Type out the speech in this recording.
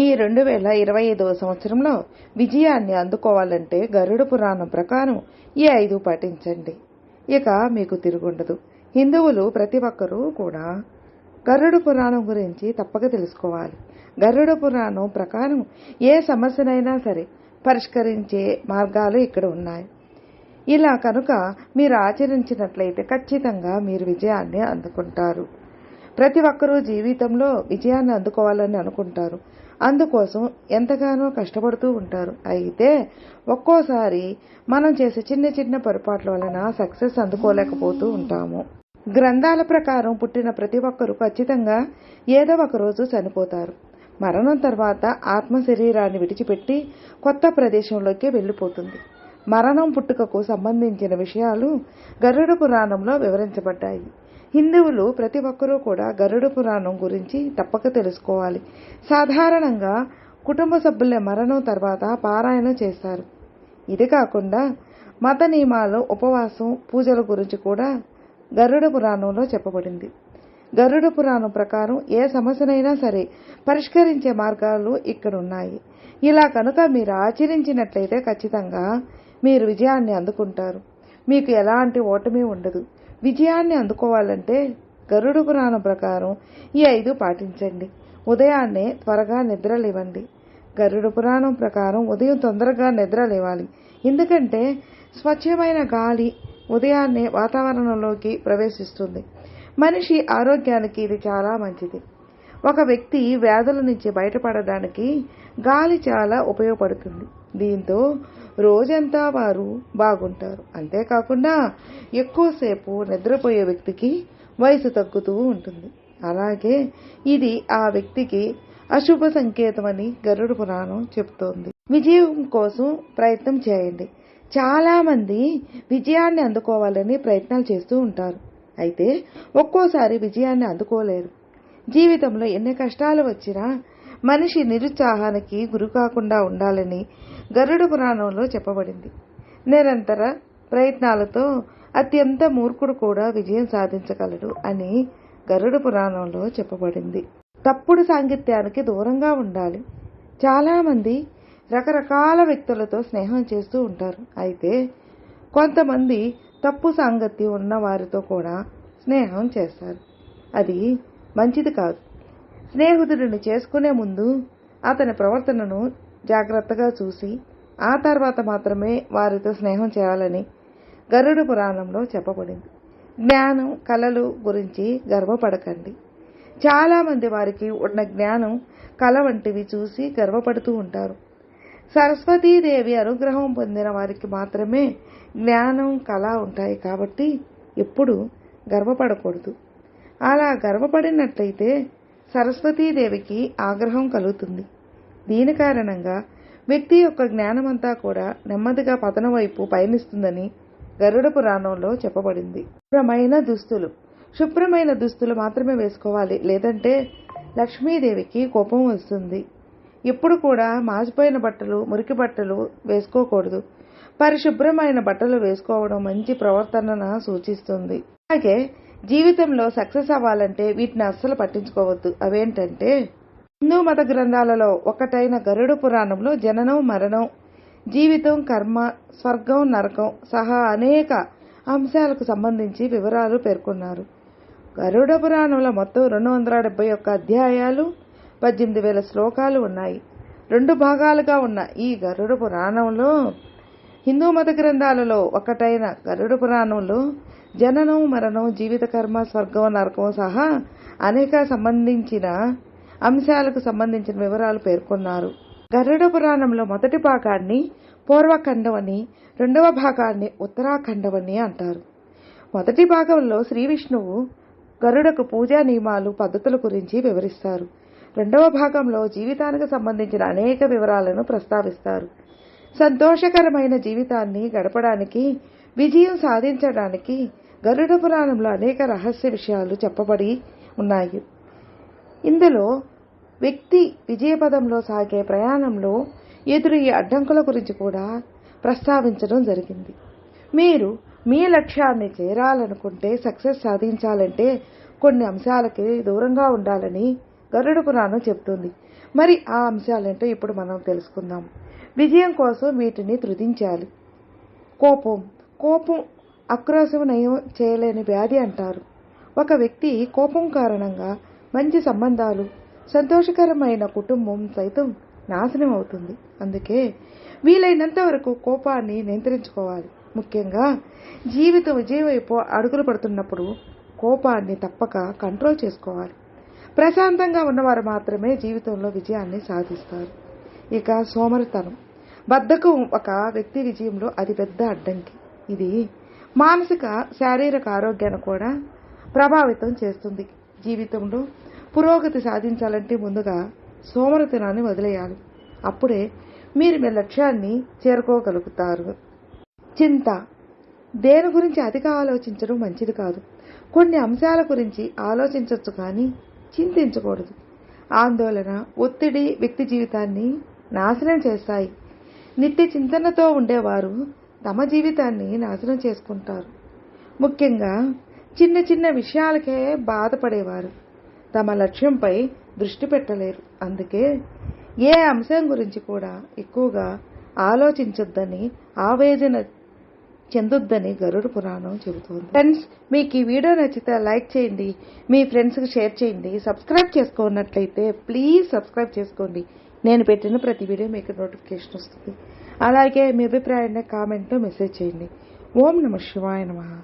ఈ రెండు వేల ఇరవై ఐదవ సంవత్సరంలో విజయాన్ని అందుకోవాలంటే గరుడ పురాణం ప్రకారం ఈ ఐదు పాటించండి ఇక మీకు తిరుగుండదు. హిందువులు ప్రతి ఒక్కరూ కూడా గరుడ పురాణం గురించి తప్పక తెలుసుకోవాలి. గరుడ పురాణం ప్రకారం ఏ సమస్యనైనా సరే పరిష్కరించే మార్గాలు ఇక్కడ ఉన్నాయి. ఇలా కనుక మీరు ఆచరించినట్లయితే ఖచ్చితంగా మీరు విజయాన్ని అందుకుంటారు. ప్రతి ఒక్కరూ జీవితంలో విజయాన్ని అందుకోవాలని అనుకుంటారు. అందుకోసం ఎంతగానో కష్టపడుతూ ఉంటారు. అయితే ఒక్కోసారి మనం చేసే చిన్న చిన్న పొరపాట్ల వలన సక్సెస్ అందుకోలేకపోతూ ఉంటాము. గ్రంథాల ప్రకారం పుట్టిన ప్రతి ఒక్కరూ ఖచ్చితంగా ఏదో ఒక రోజు చనిపోతారు. మరణం తర్వాత ఆత్మ శరీరాన్ని విడిచిపెట్టి కొత్త ప్రదేశంలోకి వెళ్ళిపోతుంది. మరణం పుట్టుకకు సంబంధించిన విషయాలు గరుడ పురాణంలో వివరించబడ్డాయి. హిందువులు ప్రతి ఒక్కరూ కూడా గరుడ పురాణం గురించి తప్పక తెలుసుకోవాలి. సాధారణంగా కుటుంబ సభ్యుల మరణం తర్వాత పారాయణం చేస్తారు. ఇది కాకుండా మత నియమాలు ఉపవాసం పూజల గురించి కూడా గరుడ పురాణంలో చెప్పబడింది. గరుడ పురాణం ప్రకారం ఏ సమస్యనైనా సరే పరిష్కరించే మార్గాలు ఇక్కడ ఉన్నాయి ఇలా కనుక మీరు ఆచరించినట్లయితే ఖచ్చితంగా మీరు విజయాన్ని అందుకుంటారు. మీకు ఎలాంటి ఓటమి ఉండదు. విజయాన్ని అందుకోవాలంటే గరుడ పురాణం ప్రకారం ఈ ఐదు పాటించండి. ఉదయాన్నే త్వరగా నిద్ర లేవండి. గరుడ పురాణం ప్రకారం ఉదయం తొందరగా నిద్ర లేవాలి. ఎందుకంటే స్వచ్ఛమైన గాలి ఉదయాన్నే వాతావరణంలోకి ప్రవేశిస్తుంది. మనిషి ఆరోగ్యానికి ఇది చాలా మంచిది. ఒక వ్యక్తి వ్యాధుల నుంచి బయటపడడానికి గాలి చాలా ఉపయోగపడుతుంది. దీంతో రోజంతా వారు బాగుంటారు. అంతేకాకుండా ఎక్కువసేపు నిద్రపోయే వ్యక్తికి వయసు తగ్గుతూ ఉంటుంది. అలాగే ఇది ఆ వ్యక్తికి అశుభ సంకేతమని గరుడు పురాణం చెబుతోంది. విజయం కోసం ప్రయత్నం చేయండి. చాలా మంది విజయాన్ని అందుకోవాలని ప్రయత్నాలు చేస్తూ ఉంటారు. అయితే ఒక్కోసారి విజయాన్ని అందుకోలేరు. జీవితంలో ఎన్ని కష్టాలు వచ్చినా మనిషి నిరుత్సాహానికి గురి కాకుండా ఉండాలని గరుడ పురాణంలో చెప్పబడింది. నిరంతర ప్రయత్నాలతో అత్యంత మూర్ఖుడు కూడా విజయం సాధించగలడు అని గరుడ పురాణంలో చెప్పబడింది. తప్పుడు సాంగిత్యానికి దూరంగా ఉండాలి. చాలామంది రకరకాల వ్యక్తులతో స్నేహం చేస్తూ ఉంటారు. అయితే కొంతమంది తప్పు సాంగత్యం ఉన్న వారితో కూడా స్నేహం చేస్తారు. అది మంచిది కాదు. స్నేహితుడిని చేసుకునే ముందు అతని ప్రవర్తనను జాగ్రత్తగా చూసి ఆ తర్వాత మాత్రమే వారితో స్నేహం చేయాలని గరుడ పురాణంలో చెప్పబడింది. జ్ఞానం కళలు గురించి గర్వపడకండి. చాలామంది వారికి ఉన్న జ్ఞానం కళ వంటివి చూసి గర్వపడుతూ ఉంటారు. సరస్వతీదేవి అనుగ్రహం పొందిన వారికి మాత్రమే జ్ఞానం కళ ఉంటాయి కాబట్టి ఎప్పుడు గర్వపడకూడదు. అలా గర్వపడినట్లయితే సరస్వతీదేవికి ఆగ్రహం కలుగుతుంది. దీని కారణంగా వ్యక్తి యొక్క జ్ఞానమంతా కూడా నెమ్మదిగా పతనం వైపు పయనిస్తుందని గరుడ పురాణంలో చెప్పబడింది. శుభ్రమైన దుస్తులు. శుభ్రమైన దుస్తులు మాత్రమే వేసుకోవాలి. లేదంటే లక్ష్మీదేవికి కోపం వస్తుంది. ఎప్పుడు కూడా మాసిపోయిన బట్టలు మురికి బట్టలు వేసుకోకూడదు. పరిశుభ్రమైన బట్టలు వేసుకోవడం మంచి ప్రవర్తనను సూచిస్తుంది. అలాగే జీవితంలో సక్సెస్ అవ్వాలంటే వీటిని అస్సలు పట్టించుకోవద్దు. అవేంటంటే హిందూ మత గ్రంథాలలో ఒకటైన గరుడ పురాణంలో జననం మరణం జీవితం కర్మ స్వర్గం నరకం సహా అనేక అంశాలకు సంబంధించి వివరాలు పేర్కొన్నారు. గరుడ పురాణంలో మొత్తం రెండు వందల డెబ్బై ఒక్క అధ్యాయాలు పద్దెనిమిది వేల శ్లోకాలు ఉన్నాయి. రెండు భాగాలుగా ఉన్న ఈ గరుడ పురాణంలో హిందూ మత గ్రంథాలలో ఒకటైన గరుడ పురాణంలో జననం మరణం జీవిత కర్మ స్వర్గం నరకం సహా అనేక సంబంధించిన అంశాలకు సంబంధించిన వివరాలు పేర్కొన్నారు. గరుడ పురాణంలో మొదటి భాగాన్ని పూర్వఖండమని రెండవ భాగాన్ని ఉత్తరాఖండవని అంటారు. మొదటి భాగంలో శ్రీ విష్ణువు గరుడకు పూజా నియమాలు పద్ధతుల గురించి వివరిస్తారు. రెండవ భాగంలో జీవితానికి సంబంధించిన అనేక వివరాలను ప్రస్తావిస్తారు. సంతోషకరమైన జీవితాన్ని గడపడానికి విజయం సాధించడానికి గరుడ పురాణంలో అనేక రహస్య విషయాలు చెప్పబడి ఉన్నాయి. ఇందులో వ్యక్తి విజయపదంలో సాగే ప్రయాణంలో ఎదురయ్యే అడ్డంకుల గురించి కూడా ప్రస్తావించడం జరిగింది. మీరు మీ లక్ష్యాన్ని చేరాలనుకుంటే సక్సెస్ సాధించాలంటే కొన్ని అంశాలకి దూరంగా ఉండాలని గరుడ పురాణం చెప్తుంది మరి ఆ అంశాలేంటో ఇప్పుడు మనం తెలుసుకుందాం. విజయం కోసం వీటిని తృదించాలి కోపం. కోపం అక్రోశం నయం చేయలేని వ్యాధి అంటారు. ఒక వ్యక్తి కోపం కారణంగా మంచి సంబంధాలు సంతోషకరమైన కుటుంబం సైతం నాశనం అవుతుంది. అందుకే వీలైనంత వరకు కోపాన్ని నియంత్రించుకోవాలి. ముఖ్యంగా జీవితం విజయం వైపు అడుగులు పడుతున్నప్పుడు కోపాన్ని తప్పక కంట్రోల్ చేసుకోవాలి. ప్రశాంతంగా ఉన్నవారు మాత్రమే జీవితంలో విజయాన్ని సాధిస్తారు. ఇక సోమరితనం. బద్ధకం ఒక వ్యక్తి విజయంలో అతిపెద్ద అడ్డంకి. ఇది మానసిక శారీరక ఆరోగ్యాన్ని కూడా ప్రభావితం చేస్తుంది. జీవితంలో పురోగతి సాధించాలంటే ముందుగా సోమరతనాన్ని వదిలేయాలి. అప్పుడే మీరు మీ లక్ష్యాన్ని చేరుకోగలుగుతారు. చింత. దేని గురించి అతిగా ఆలోచించడం మంచిది కాదు. కొన్ని అంశాల గురించి ఆలోచించవచ్చు కానీ చింతించకూడదు. ఆందోళన ఒత్తిడి వ్యక్తి జీవితాన్ని నాశనం చేస్తాయి. నిత్య చింతనతో ఉండేవారు తమ జీవితాన్ని నాశనం చేసుకుంటారు. ముఖ్యంగా చిన్న చిన్న విషయాలకే బాధపడేవారు. తమ లక్ష్యంపై దృష్టి పెట్టలేరు. అందుకే ఏ అంశం గురించి కూడా ఎక్కువగా ఆలోచించొద్దని ఆవేదన చెందొద్దని గరుడ పురాణం చెబుతుంది. ఫ్రెండ్స్ మీకు ఈ వీడియో నచ్చితే లైక్ చేయండి. మీ ఫ్రెండ్స్కి షేర్ చేయండి. సబ్స్క్రైబ్ చేసుకున్నట్లయితే ప్లీజ్ సబ్స్క్రైబ్ చేసుకోండి. నేను పెట్టిన ప్రతి వీడియో మీకు నోటిఫికేషన్ వస్తుంది. అలాగే మీ అభిప్రాయాన్ని కామెంట్లో మెసేజ్ చేయండి. ఓం నమ శివాయ నమ.